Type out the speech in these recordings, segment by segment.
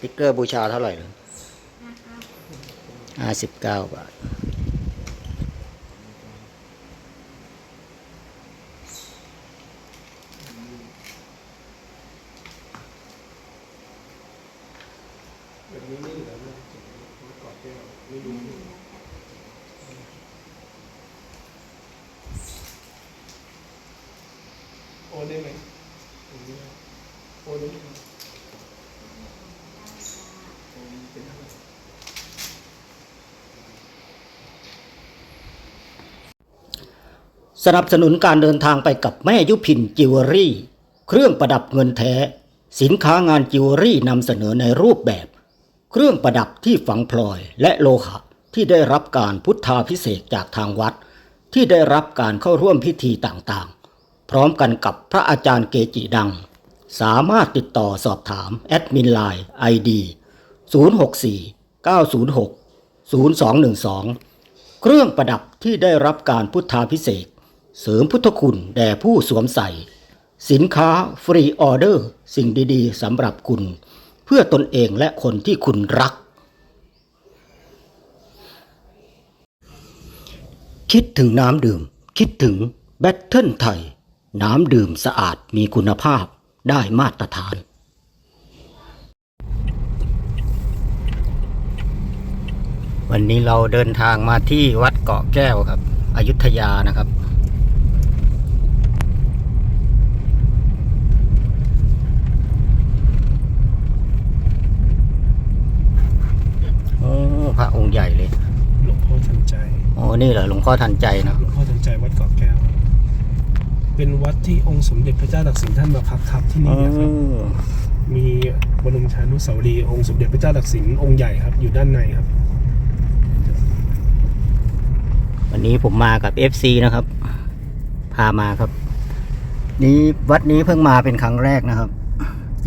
ติกเกอร์บูชาเท่าไหร่เลยห้าสิบเก้าบาท แบบนี้ไม่เหลือเลยกอดแก้วไม่ดูโอนได้ไหมอย่างนี้โอนได้ไหมโอนเป็นเท่าไหร่ สนับสนุนการเดินทางไปกับแม่ยุพินจิวเวลรี่ เครื่องประดับเงินแท้ สินค้างานจิวเวลรี่นำเสนอในรูปแบบ เครื่องประดับที่ฝังพลอยและโลหะที่ได้รับการพุทธาพิเศษจากทางวัด ที่ได้รับการเข้าร่วมพิธีต่างๆ พร้อมกันกับพระอาจารย์เกจิดัง สามารถติดต่อสอบถามแอดมินไลน์ ID 064 906 0212 เครื่องประดับที่ได้รับการพุทธาพิเศษ เสริมพุทธคุณแด่ผู้สวมใส่ สินค้าฟรีออเดอร์ สิ่งดีๆสำหรับคุณ เพื่อตนเองและคนที่คุณรัก คิดถึงน้ำดื่ม คิดถึงแบตเทิลไทย น้ำดื่มสะอาดมีคุณภาพได้มาตรฐานวันนี้เราเดินทางมาที่วัดเกาะแก้วครับ อยุธยานะครับ โอ้ พ ระองค์ใหญ่เลย หลวงพ่อทันใจโอ้นี่เหรอหลวงพ่อทันใจเนอะหลวงพ่อทันใจวัดเกาะแก้ว เป็นวัดที่องค์สมเด็จพระเจ้าตากสินท่านมาพักทับที่นี่นะครับมีบรมชานุสาวรีย์องค์สมเด็จพระเจ้าตากสินองค์ใหญ่ครับ อยู่ด้านในครับ วันนี้ผมมากับ FC นะครับ พามาครับ นี้วัดนี้เพิ่งมาเป็นครั้งแรกนะครับ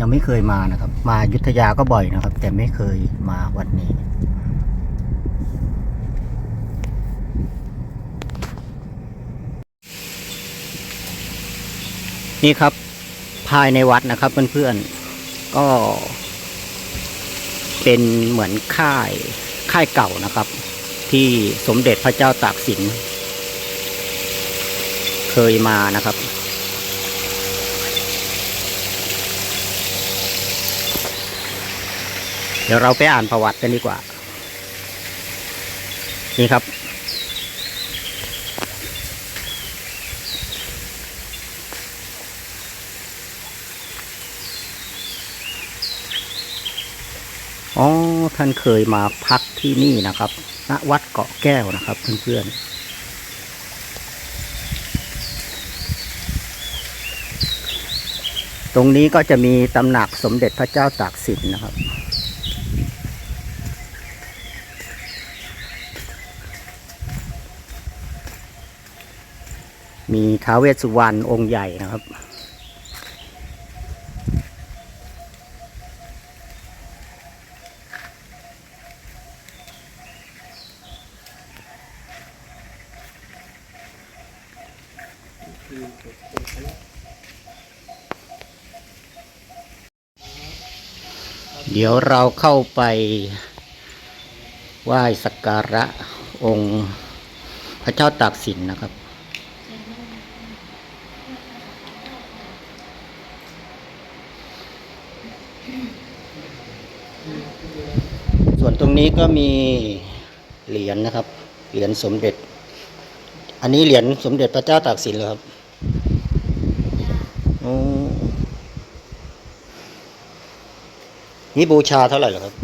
ยังไม่เคยมานะครับ มาอยุทธยาก็บ่อยนะครับ แต่ไม่เคยมาวัดนี้ นี่ครับภายในวัดนะครับเพื่อนๆ ก็เป็นเหมือนค่ายค่ายเก่านะครับ ที่สมเด็จพระเจ้าตากสิน เคยมานะครับ เดี๋ยวเราไปอ่านประวัติกันดีกว่า นี่ครับ อ๋อ ท่านเคยมาพักที่นี่นะครับ ณ วัดเกาะแก้วนะครับเพื่อนๆ ตรงนี้ก็จะมีตำหนักสมเด็จพระเจ้าตากสินนะครับ มีท้าวเวสสุวรรณองค์ใหญ่นะครับ เดี๋ยวเราเข้าไปไหว้สักการะองค์พระเจ้าตากสินนะครับ ส่วนตรงนี้ก็มีเหรียญนะครับ เหรียญสมเด็จ อันนี้เหรียญสมเด็จพระเจ้าตากสินเหรอครับโอ้ นี่บูชาเท่าไหร่เหรอครับ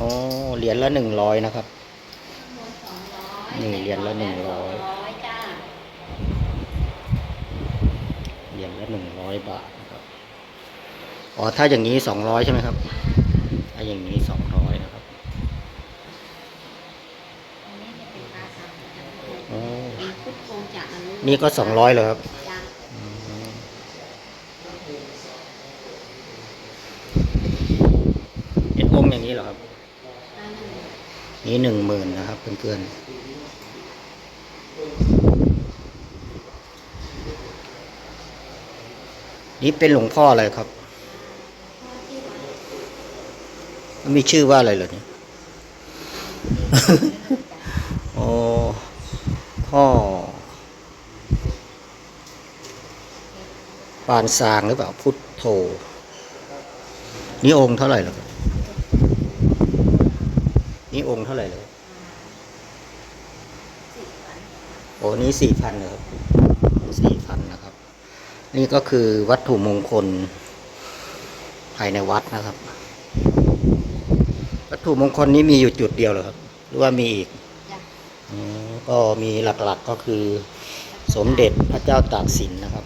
อ๋อเหรียญละหนึ่งร้อยนะครับนี่เหรียญละหนึ่งร้อยร้อยจ้าเหรียญละหนึ่งร้อยบาทนะครับอ๋อถ้าอย่างนี้สองร้อยใช่ไหมครับถ้าอย่างนี้สองร้อยนะครับอันนี้จะเป็นภาษาจันทร์อ๋อเป็นพุทธโคงจากอนุนี่ก็สองร้อยเลยครับ จ้า เป็นองค์อย่างนี้เหรอครับอันหนึ่งนี่หนึ่งหมื่นนะครับเพื่อนๆนี่เป็นหลวงพ่ออะไรครับพ่อที่วัดมีชื่อว่าอะไรเหรอเนี่ยโอ้พ่อปานซางหรือเปล่าพุทโธ นี่องค์เท่าไหร่เหรอครับนี่องค์เท่าไหร่เลยโอ้นี่สี่พันเลยครับสี่พันนะครับ นี่ก็คือวัตถุมงคลภายในวัดนะครับ วัตถุมงคลนี้มีอยู่จุดเดียวเหรอครับ หรือว่ามีอีกจ้ะอืมก็มีหลักๆก็คือสมเด็จพระเจ้าตากสินนะครับ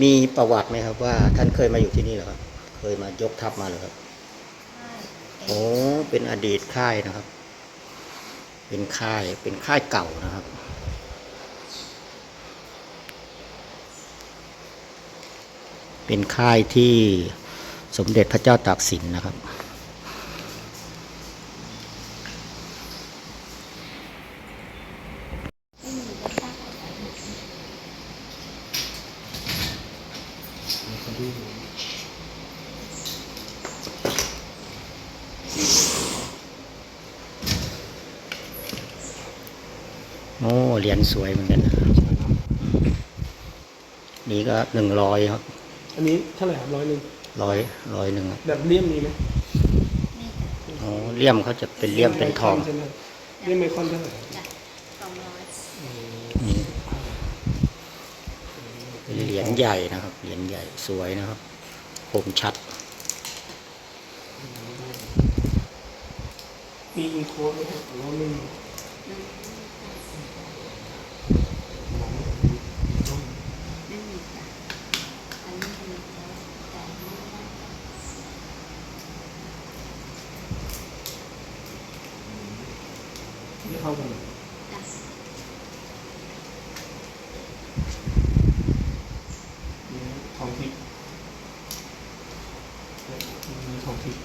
มีประวัติไหมครับว่า ท่านเคยมาอยู่ที่นี่เหรอครับ เคยมายกทัพมาเหรอครับโอ้เป็นอดีตค่ายนะครับ เป็นค่ายเป็นค่ายเก่านะครับ เป็นค่ายที่สมเด็จพระเจ้าตากสินนะครับ ไม่มีจะสร้างอะไร โอ้เหรียญสวยเหมือนกันนะนี่ก็หนึ่งร้อยครับอันนี้เท่าไหร่ครับร้อยหนึ่งร้อยร้อยหนึ่งครับแบบเลี่ยมมีไหมนี่จ้ะโอ้เลี่ยมเขาจะเป็นเลี่ยมเป็นทองใช่ไหมเลี่ยมไมคอนเท่าไหร่ครับจ้ะสองร้อยนี่เป็นเหรียญใหญ่นะครับ เหรียญใหญ่สวยนะครับคมชัด มีอินโค้ดไหมครับหรือว่าไม่มีไม่มีจ้ะอันนี้มีแล้วแต่ไม่ได้ ที่เข้ากันเลย จ้ะ มีทองทิพย์มีทองทิพย์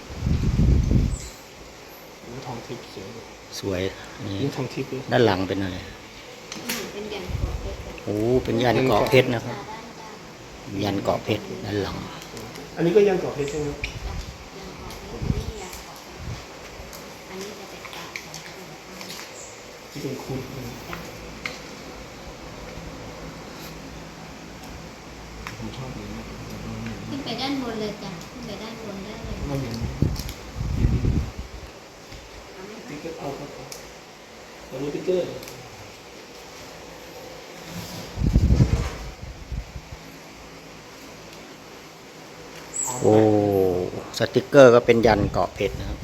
มีทองทิพย์ สวยสวยอันนี้นี่ทองทิพย์ด้วยด้านหลังเป็นอะไรนี่เป็นยันโกะเพชรจ้ะโอ้เป็นยันเกาะเพชรนะครับตาด้านด้านยันเกาะเพชรด้านหลัง อันนี้ก็ยังก่อเพชรใช่ไหมครับจ้ะยันโกะเพชรนี่ยันโกะเพชรอันนี้จะเป็นปากของคนที่เป็นคุณ จ้ะ ผมชอบอย่างนี้ ขึ้นไปด้านบนเลยจ้ะขึ้นไปด้านบนได้เลย มาอย่างนี้ เอาไหม ติ๊กเกอร์เอาครับ มีพิกเกอร์โอ้สติกเกอร์ก็เป็นยันเกาะเพชรนะครับ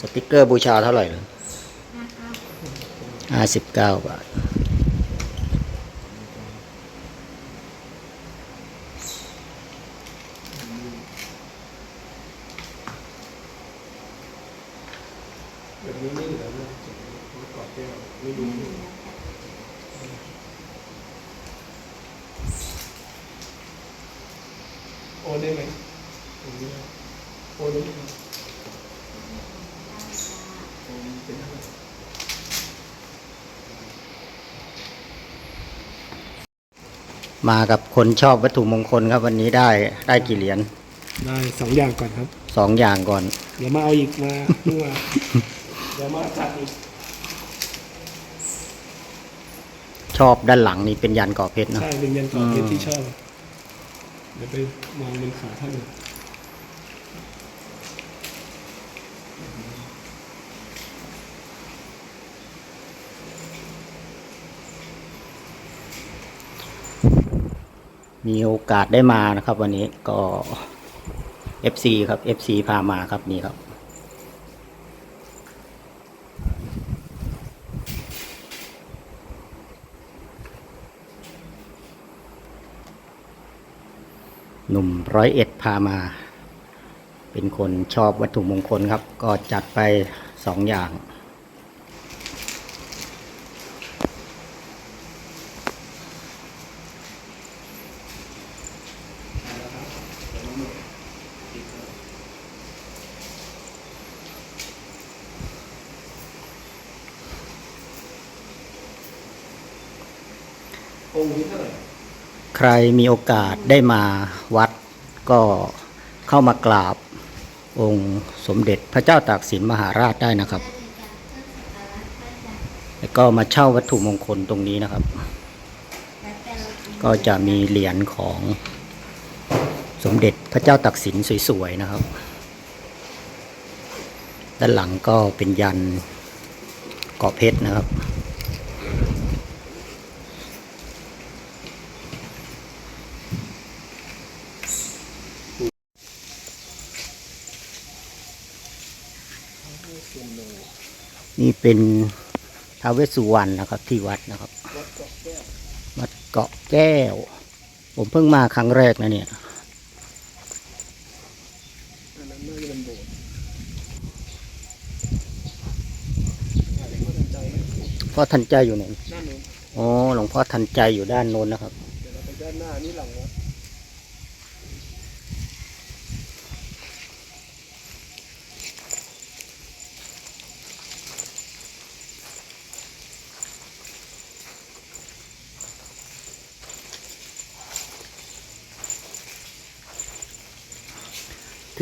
สติกเกอร์บูชาเท่าไหร่เลยห้าเก้าห้าสิบเก้าบาท แบบนี้ไม่เหลือเลยเมื่อก่อนแก้วไม่ดู ไม่มีแล้วจ้ะ โอนได้ไหมอย่างนี้โอนได้ไหมได้จ้ะโอนเป็นเท่าไหร่มากับคนชอบวัตถุมงคลครับวันนี้ได้ได้กี่เหรียญได้สองอย่างก่อนครับ สองอย่างก่อน เดี๋ยวมาเอาอีกมาเพิ่งมาเดี๋ยวมาจัดอีก ชอบด้านหลังนี่เป็นยันเกาะเพชรเนอะใช่เป็นยันก่อเพชรอืมที่ชอบ เดี๋ยวไปมองบนขาท่านมีโอกาสได้มานะครับ วันนี้ก็ FC ครับ FC พามาครับนี่ครับ หนุ่มร้อยเอ็ดพามา เป็นคนชอบวัตถุมงคลครับ ก็จัดไปสองอย่าง องค์นี้เท่าไห ร่ใครมีโอกาสได้มาวัด ก็เข้ามากราบองค์สมเด็จพระเจ้าตากสินมหาราชได้นะครับ แล้วก็มาเช่าวัตถุมงคลตรงนี้นะครับ ก็จะมีเหรียญของสมเด็จพระเจ้าตากสินสวยๆนะครับ ด้านหลังก็เป็นยันเกาะเพชรนะครับ นี่เป็นท้าวเวสสุวรรณนะครับ ที่วัดนะครับ วัดเกาะแก้ว ผมเพิ่งมาครั้งแรกนะเนี่ยพ่อทันใจอยู่ไหนด้านนู้นอ๋อหลวงพ่อทันใจอยู่ด้านโน้นนะครับ เดี๋ยวเราไปด้านหน้านี่หลังวัด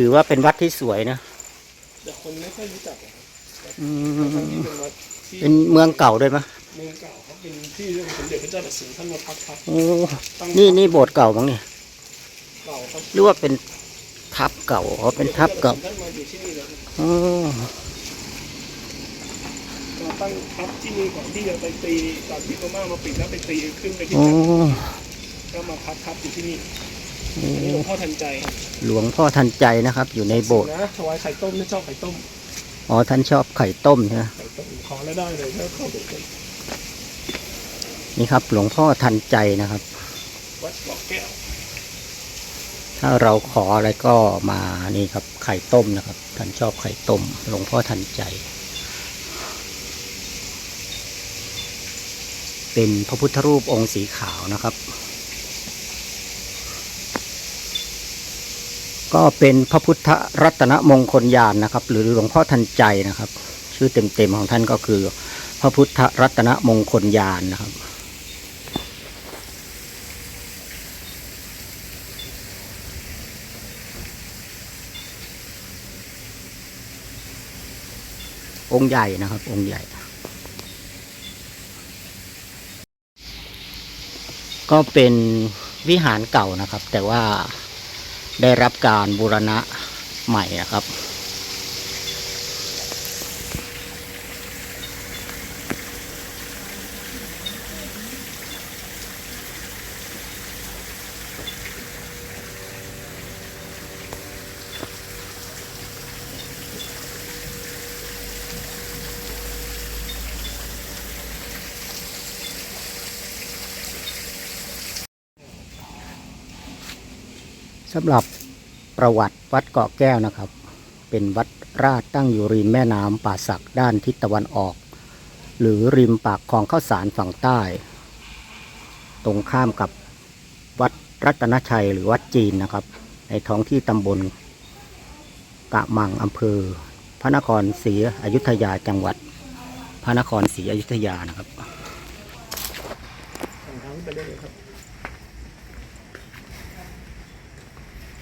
ถือว่าเป็นวัดที่สวยนะแต่คนไม่ค่อยรู้จักอะครับอืทั้งมที่เป็นวัดที่เป็นเมืองเก่าด้วยมะเมืองเก่าครับเป็นที่เรื่องสมเด็จพระเจ้าตากสินท่านมาพักครับโอ้ตั้งนี่นี่โบสถ์เก่ามั้งเนี่ยเก่าครับหรือว่าเป็นทับเก่าอ๋อเป็นทับเก่าท่านมาอยู่ที่นี่แล้วครับอ๋อมาตั้งทัพที่นี่ก่อนที่จะไปตีตอนที่พม่ามาปิดแล้วไปตีขึ้นไปที่โอ้ก็มาพักทัพอยู่ที่นี่อันนี้หลวงพ่อทันใจครับ หลวงพ่อทันใจนะครับ อยู่ในโบสถ์นะถวายไข่ต้มนี่ชอบไข่ต้มอ๋อท่านชอบไข่ต้มใช่ไหมไข่ต้มขอแล้วได้เลยถ้าเข้าไปเป็นนี่ครับ หลวงพ่อทันใจนะครับ วัดเกาะแก้ว ถ้าเราขออะไรก็มานี่ครับ ไข่ต้มนะครับ ท่านชอบไข่ต้ม หลวงพ่อทันใจ เป็นพระพุทธรูปองค์สีขาวนะครับ ก็เป็นพระพุทธรัตนมงคลยานนะครับ หรือหลวงพ่อทันใจนะครับ ชื่อเต็มๆของท่านก็คือ พระพุทธรัตนมงคลยานนะครับ องค์ใหญ่นะครับ องค์ใหญ่ก็เป็นวิหารเก่านะครับ แต่ว่า ได้รับการบูรณะใหม่นะครับ สำหรับประวัติวัดเกาะแก้วนะครับ เป็นวัดราชตั้งอยู่ริมแม่น้ำป่าสักด้านทิศตะวันออก หรือริมปากคลองข้าวสารฝั่งใต้ ตรงข้ามกับวัดรัตนชัยหรือวัดจีนนะครับ ในท้องที่ตำบลกะมังอำเภอ พระนครศรีอยุธยาจังหวัด พระนครศรีอยุธยานะครับ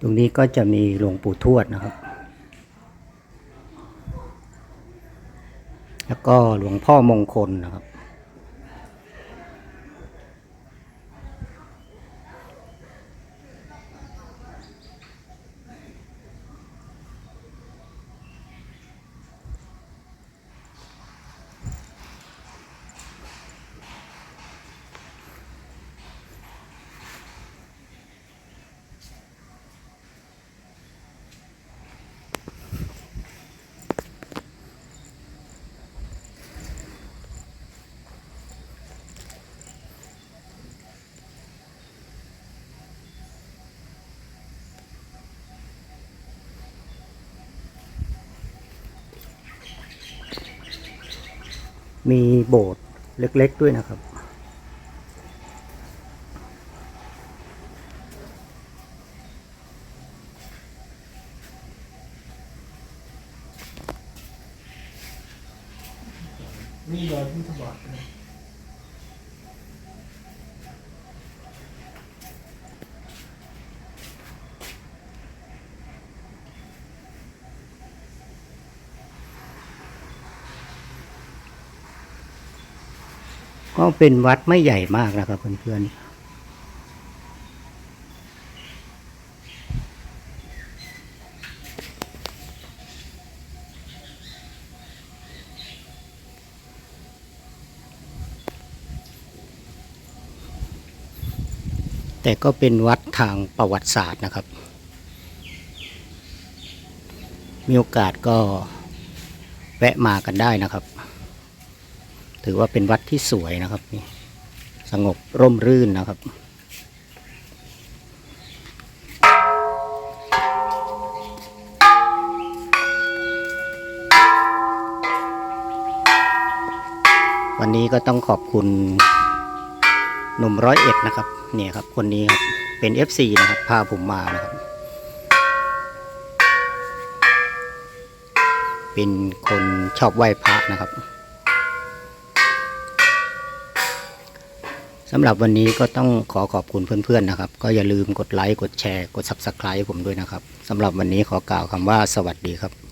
ตรงนี้ก็จะมีหลวงปู่ทวดนะครับ แล้วก็หลวงพ่อมงคลนะครับ มีโบสถ์เล็ก ๆ ด้วยนะครับ นี่รอยพุทธบาทนะ ก็เป็นวัดไม่ใหญ่มากนะครับเพื่อนๆแต่ก็เป็นวัดทางประวัติศาสตร์นะครับ มีโอกาสก็แวะมากันได้นะครับ ถือว่าเป็นวัดที่สวยนะครับนี่สงบร่มรื่นนะครับ วันนี้ก็ต้องขอบคุณหนุ่มร้อยเอ็ดนะครับเนี่ยครับคนนี้ครับเป็น FC นะครับพาผมมานะครับ เป็นคนชอบไหว้พระนะครับำหรับวันนี้ก็ต้องขอขอบคุณเพื่อนๆนะครับ ก็อย่าลืมกดไลค์ กดแชร์ กด Subscribe ผมด้วยนะครับสำหรับวันนี้ขอกล่าวคำว่าสวัสดีครับ